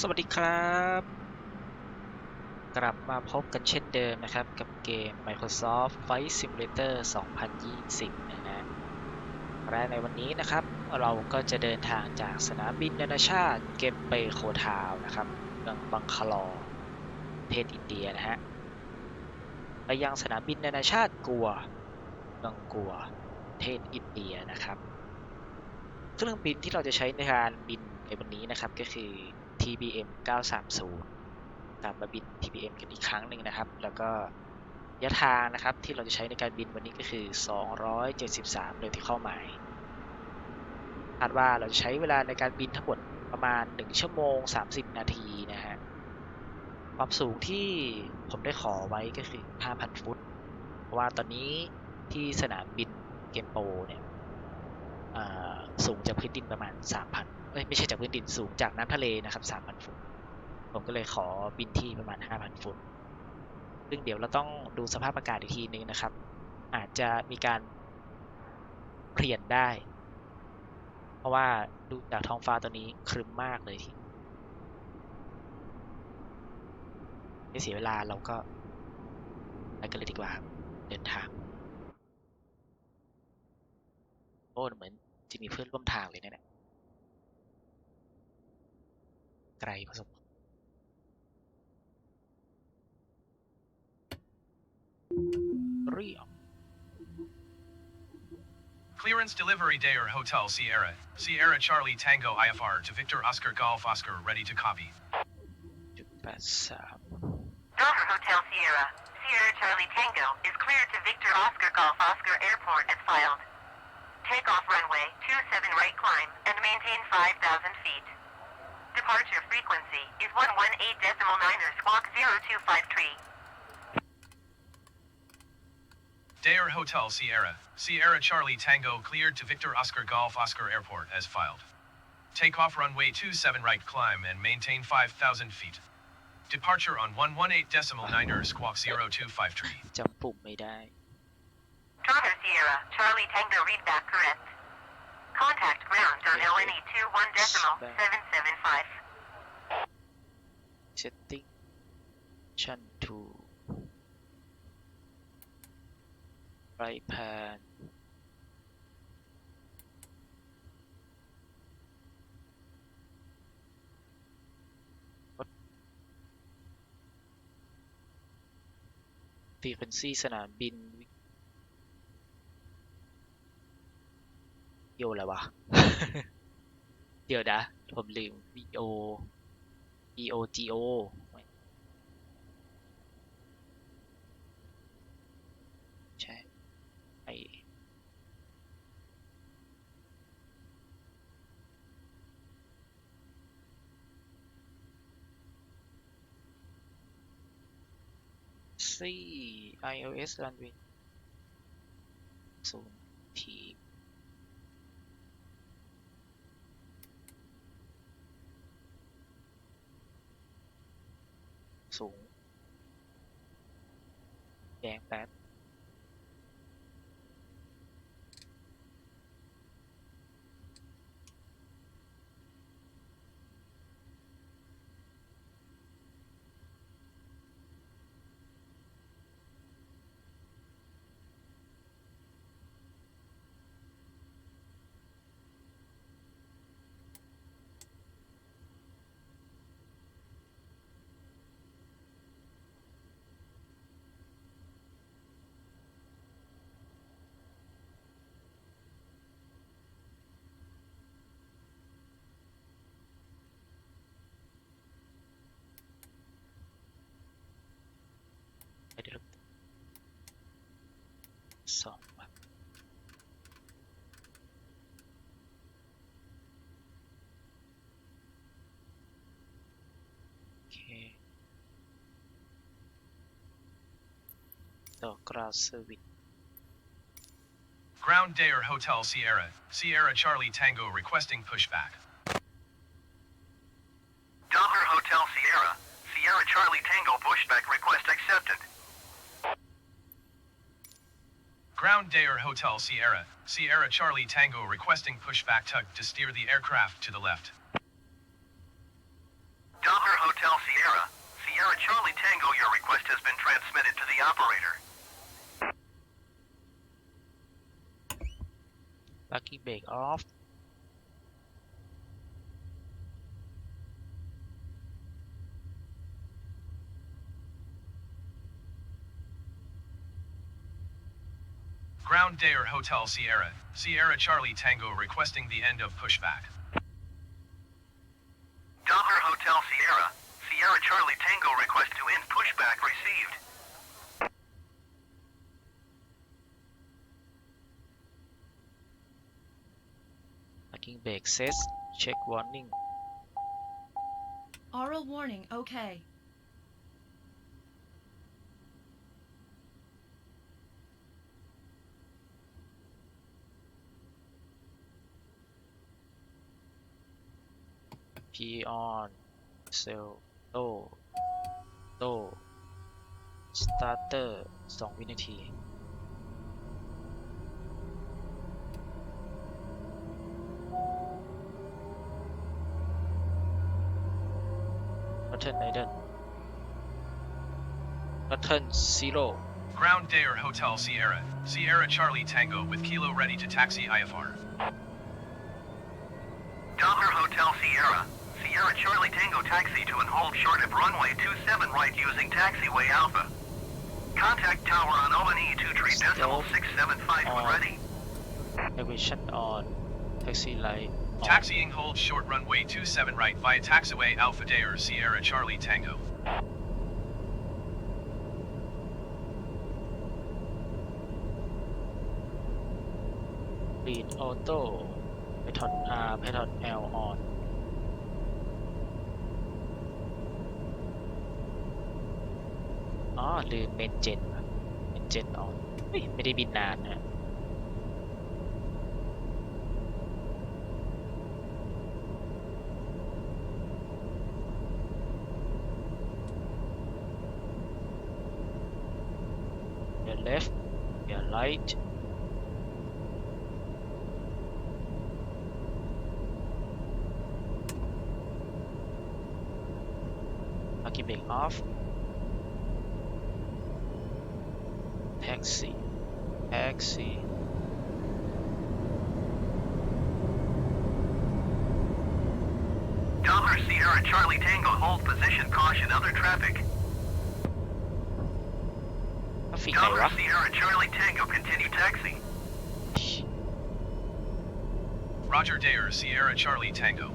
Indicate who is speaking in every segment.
Speaker 1: สวัสดีครับ กลับมาพบกันเช่นเดิมนะครับ กับเกม Microsoft Flight Simulator 2020 นะฮะและในวันนี้นะครับ เราก็จะเดินทางจากสนามบินนานาชาติเกมเปโคทาวนะครับเมืองบังคลอประเทศอินเดียนะฮะ ไปยังสนามบินนานาชาติกัวเมืองกัวประเทศอินเดียนะครับ เครื่องบินที่เราจะใช้ในการบินในวันนี้นะครับก็คือ TBM 930กลับมาบิน TBM กันอีกครั้งหนึ่งนะครับ แล้วก็ระยะทางนะครับที่เราจะใช้ในการบินวันนี้ก็คือ 273 vertical mile คาดว่าเราจะใช้เวลาในการบินทั้งหมดประมาณ 1 ชั่วโมง 30 นาทีนะฮะ ความสูงที่ผมได้ขอไว้ก็คือ 5,000 ฟุต เพราะว่าตอนนี้ที่สนามบินเกมโปเนี่ยอ่าสูงจากพื้นดินประมาณ 3,000 อ้ยไม่ใช่จากพื้นดินสูงจากน้ำทะเลนะครับ3,000ฟุต ผมก็เลยขอบินที่ประมาณ5,000ฟุต ซึ่งเดี๋ยวเราต้องดูสภาพอากาศอีกทีนึงนะครับ อาจจะมีการเปลี่ยนได้ เพราะว่าดูจากท้องฟ้าตอนนี้ครึ้มมากเลยที่ไม่เสียเวลาเราก็ไปกันเลยดีกว่าครับเดินทาง โอ้เหมือนจะมีเพื่อนร่วมทางเลยนะเนี่ย ไกลพอสมควรเรียบ
Speaker 2: Clearance Delivery Day or Hotel Sierra. Sierra Charlie Tango IFR to Victor Oscar Golf Oscar ready to copy.
Speaker 1: จุดแปดสาม
Speaker 3: Dover Hotel Sierra. Sierra Charlie Tango is cleared to Victor Oscar Golf Oscar Airport as filed. Takeoff runway 27 right climb and maintain 5,000 feet. Departure frequency is 118.9er squawk 0253.
Speaker 2: Dayer Hotel Sierra. Sierra Charlie Tango cleared to Victor Oscar Golf Oscar Airport as filed. Takeoff runway 27 right climb and maintain 5,000 feet. Departure on 118.9er squawk 0253.
Speaker 1: จำปุ่มไม่ได้
Speaker 3: Toronto Sierra Charlie Tango readback correct. Contact ground on LNE 21.775.
Speaker 1: setting chan to right pan ฟรีเควนซีสนามบิน โยอะไรวะ เดี๋ยวนะ ผมลืม VO EOGO ใช่ไอซี่ iOS Runway ศูนย์ที สูง แดงแป๊บ some okay the cross with
Speaker 2: Ground Day or Hotel Sierra, Sierra Charlie Tango requesting pushback. Ground Dayer Hotel Sierra. Sierra Charlie Tango requesting pushback tug to steer the aircraft to the left.
Speaker 4: Dahmer Hotel Sierra, Sierra Charlie Tango, your request has been transmitted to the operator.
Speaker 1: Lucky brake off
Speaker 2: Ground Dare Hotel Sierra, Sierra Charlie Tango requesting the end of pushback.
Speaker 4: Dahmer Hotel Sierra, Sierra Charlie Tango request to end pushback received.
Speaker 1: parking brake says check warning
Speaker 5: Oral warning, okay.
Speaker 1: P on cell โตโต starter 2 วินาที button idle button zero
Speaker 2: Ground Dare Hotel Sierra, Sierra Charlie Tango with Kilo ready to taxi IFR.
Speaker 4: Charlie Tango taxi to and hold short of runway 27 right using taxiway Alpha. Contact tower on ONE 2 tree decimal 675 when uh,
Speaker 1: on.
Speaker 4: ready.
Speaker 1: navigation on taxi light on
Speaker 2: Taxiing hold short runway 27 right via taxiway Alpha Dare Sierra Charlie Tango.
Speaker 1: lead auto python R uh, python L on อ๋อลืมเมนเจนเมนเจนออกไม่ได้บินนานนะเดี๋ยว left เดี๋ยว right กิเบรกออฟ Taxi. Taxi.
Speaker 4: Dahmer Sierra, Charlie Tango hold position. Caution other traffic. Dahmer Sierra, Charlie Tango continue taxi.
Speaker 2: Roger Dayer, Sierra Charlie Tango.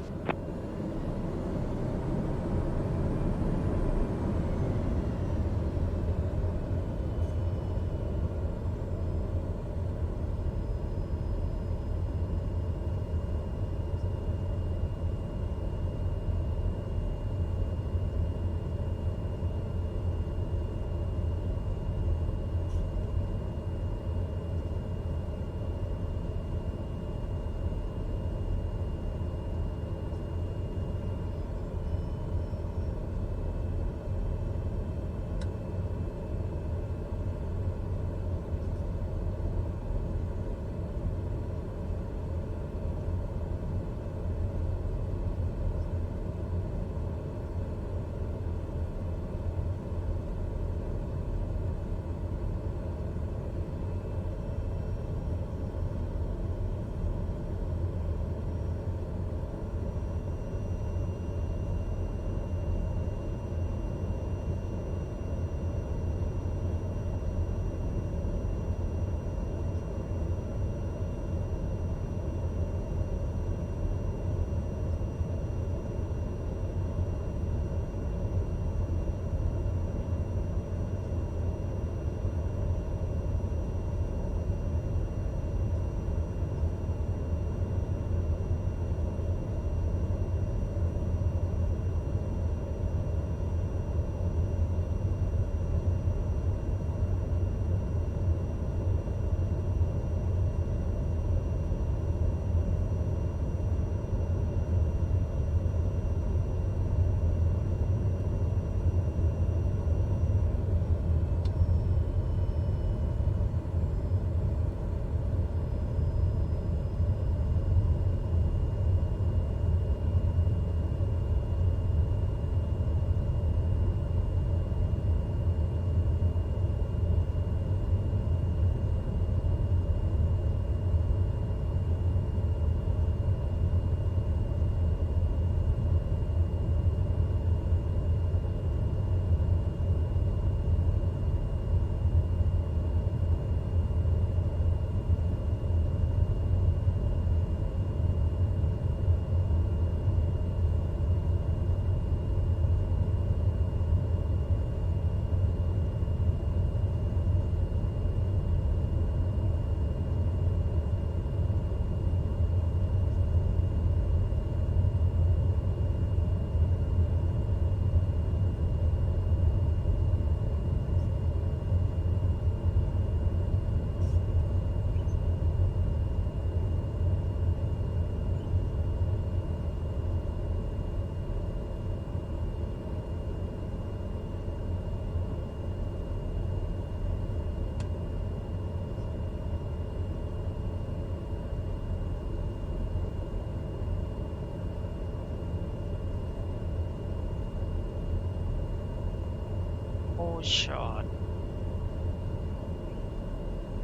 Speaker 1: Shot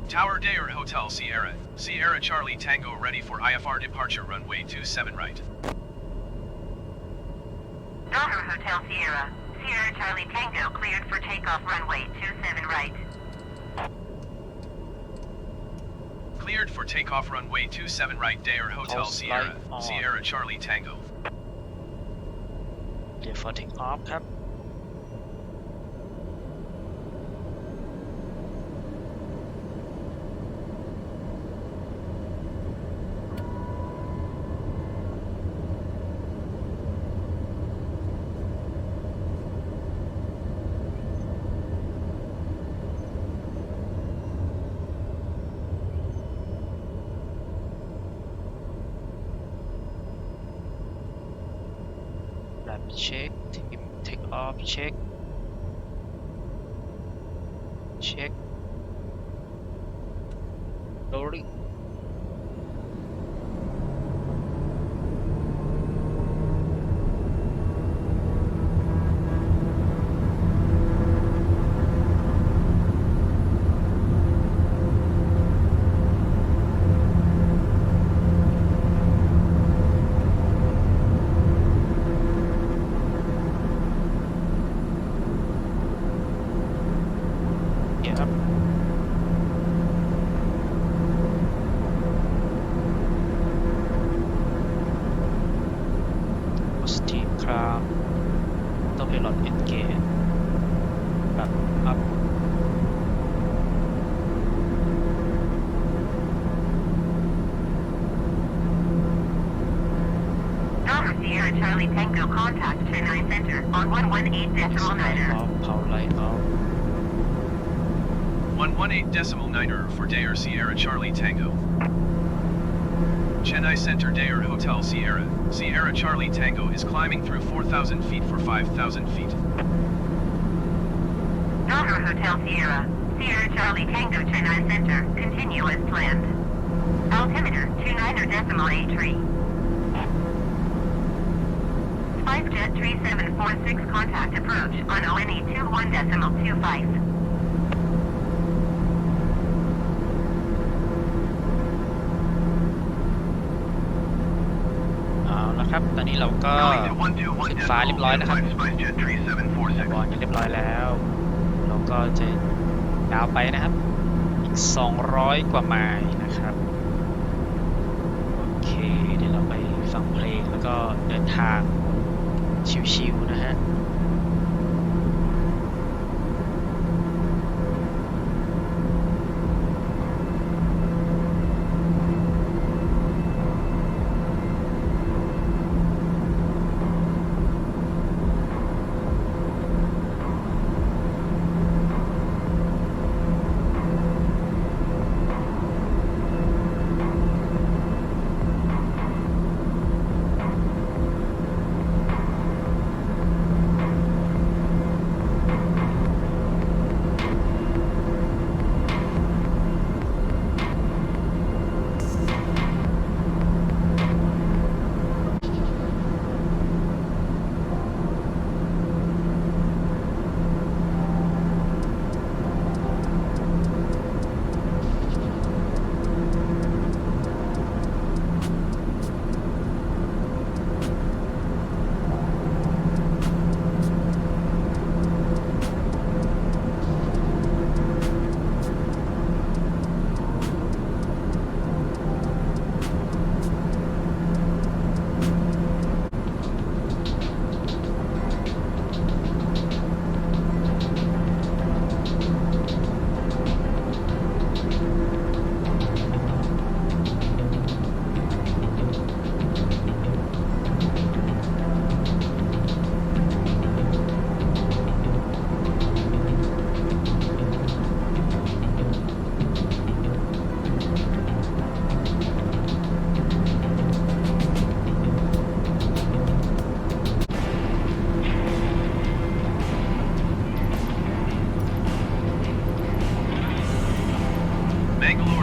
Speaker 2: Tower Dayer Hotel Sierra. Sierra Charlie Tango ready for IFR departure runway 27 right.
Speaker 3: Daughter Hotel Sierra. Sierra Charlie Tango cleared for takeoff runway 27 right.
Speaker 2: Cleared for takeoff runway 27 right Dayer Hotel
Speaker 1: Pulse
Speaker 2: Sierra. Sierra Charlie Tango.
Speaker 1: clear for take off ค ท
Speaker 3: Charlie Tango contact Chennai Center on 118 decimal niner.
Speaker 1: power light off
Speaker 2: 118 decimal niner for Dayer Sierra Charlie Tango. Chennai Center Dayer Hotel Sierra. Sierra Charlie Tango is climbing through 4,000 feet for 5,000 feet.
Speaker 3: Daughter Hotel Sierra. Sierra Charlie Tango Chennai Center. Continue as planned. Altimeter 29er decimal 83. Jet 3746 contact approach on ONE 21 decimal 25.
Speaker 1: เอาละครับ ตอนนี้เราก็ขึ้นฟ้าเรียบร้อยนะครับบอลกันเรียบร้อยแล้ว เราก็จะดาวไปนะครับ อีก 200 กว่าไมล์นะครับ โอเค เดี๋ยวเราไปฟังเพลงแล้วก็เดินทาง ชิวๆนะฮะ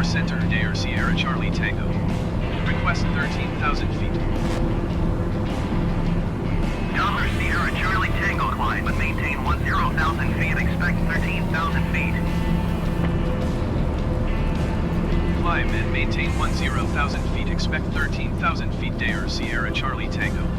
Speaker 2: Mangalore Center Dayer Sierra Charlie Tango. Request 13,000 feet.
Speaker 4: Dollar Sierra Charlie Tango climb and maintain 10,000 feet. Expect 13,000 feet.
Speaker 2: Climb and maintain 10,000 feet. Expect 13,000 feet. Dare Sierra Charlie Tango.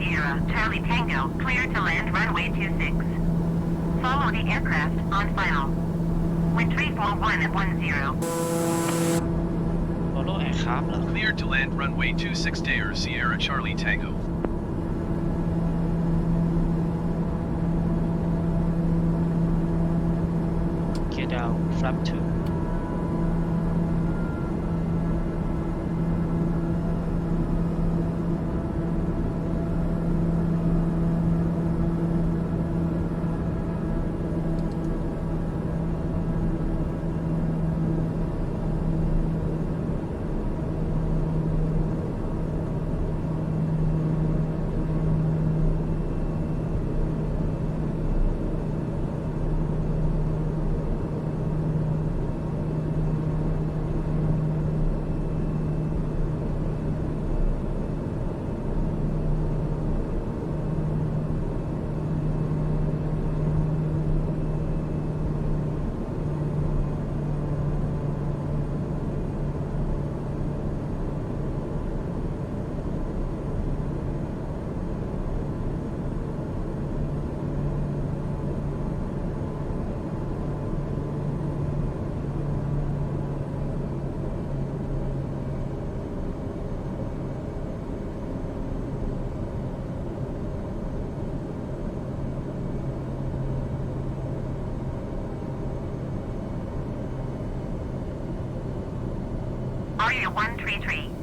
Speaker 3: Sierra, Charlie Tango, clear to land runway 26. Follow the aircraft on file. Wind 34110.
Speaker 1: Follow aircraft.
Speaker 2: Clear to land runway 26 Dayer, Sierra Charlie Tango.
Speaker 1: Get out, flap 2.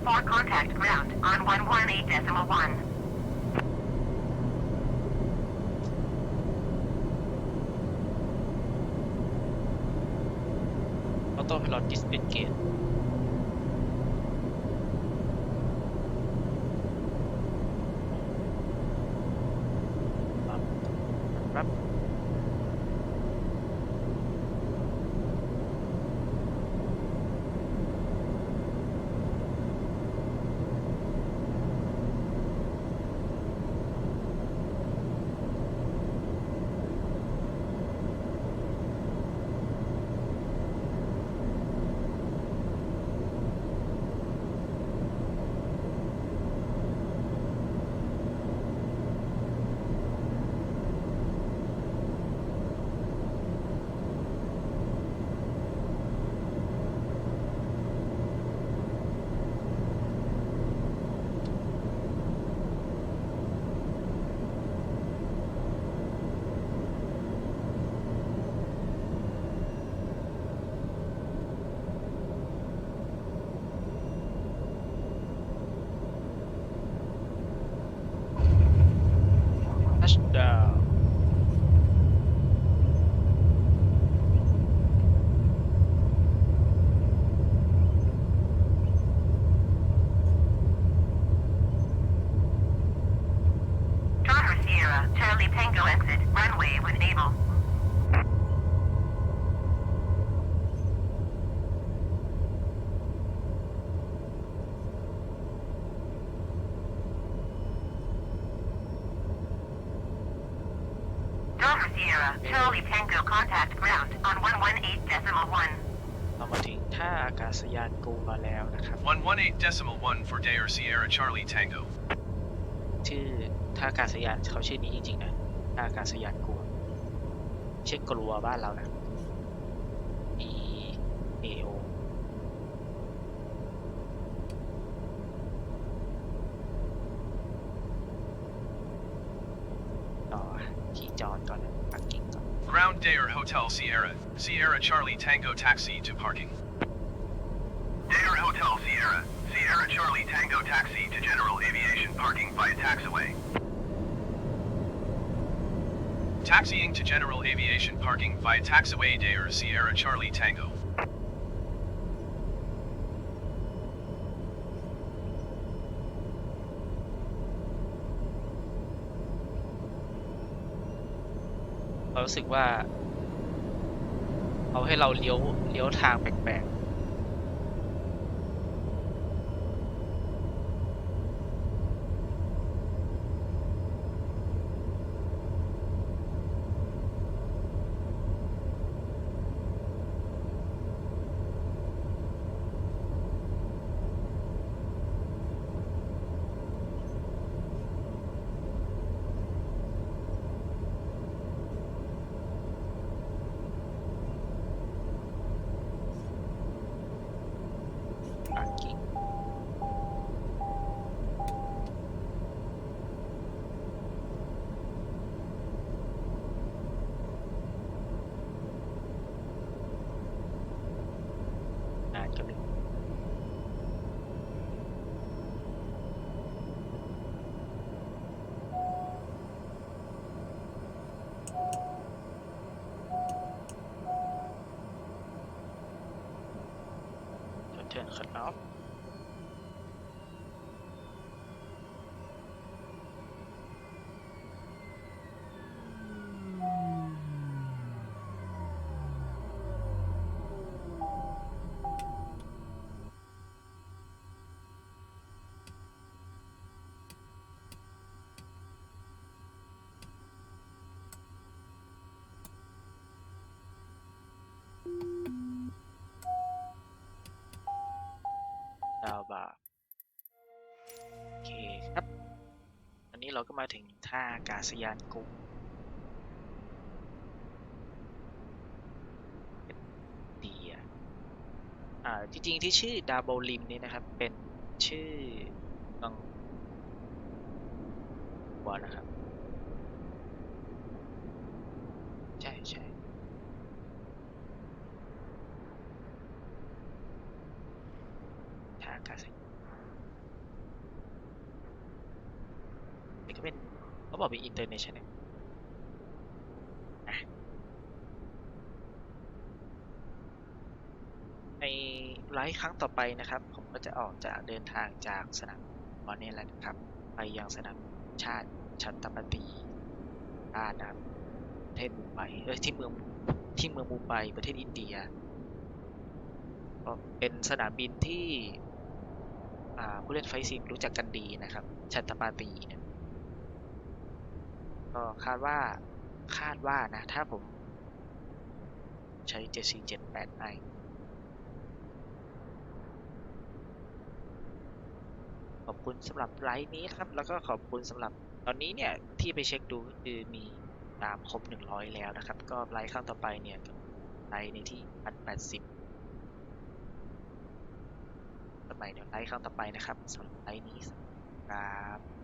Speaker 3: For contact ground on
Speaker 1: one one eight decimal one. Auto pilot. เรามาถึงท่าอากาศยานกูมาแล้วนะครับ
Speaker 2: 118.1 for Dayer Sierra Charlie Tango.
Speaker 1: ชื่อท่าอากาศยานเขาชื่อนี้จริงๆนะท่าอากาศยานกลัวเช่นกลัวบ้านเรานะ E A O
Speaker 2: Sierra. Sierra Charlie Tango taxi to parking.
Speaker 4: Dayer Hotel Sierra. Sierra Charlie Tango taxi to general aviation parking via taxiway.
Speaker 2: Taxiing to general aviation parking via taxiway Dayer Sierra Charlie Tango.
Speaker 1: เรารู้สึกว่า เอา ให้เราเลี้ยวเลี้ยวทางแปลกๆ cut วบาโอเคครับ อันนี้เราก็มาถึงท่าอากาศยานกุ้งดีอะอ่าจริงๆที่ชื่อดาโบลิมนี่นะครับ เป็นชื่อเมืองวอนะครับ ใช่ใช่ ท่าอากาศยาน ก็เป็นเขา บอกเป็น international ในไลฟ์ครั้งต่อไปนะครับ ผมก็จะออกจากเดินทางจากสนามบอนี่แหละนะครับ ไปยังสนามชาติชัตตปาตีชานะครับประเทศมุมไบเอ้ยที่เมืองที่เมืองมุมไบประเทศอินเดียก็เป็นสนามบินที่ผู้เล่นไฟซิมรู้จักกันดีนะครับ ชัตตปาตีนี่ย ก็คาดว่าคาดว่านะ ถ้าผมใช้ 7478i ขอบคุณสำหรับไลฟ์นี้ครับ แล้วก็ขอบคุณสำหรับตอนนี้เนี่ย ที่ไปเช็คดูก็คือมีตามครบ 100 แล้วนะครับ ก็ไลฟ์ครั้งต่อไปเนี่ยไลฟ์ในที่ 1,080สมัยเดี๋ยวไลฟ์ครั้งต่อไปนะครับสำหรับไลฟ์นี้ครับ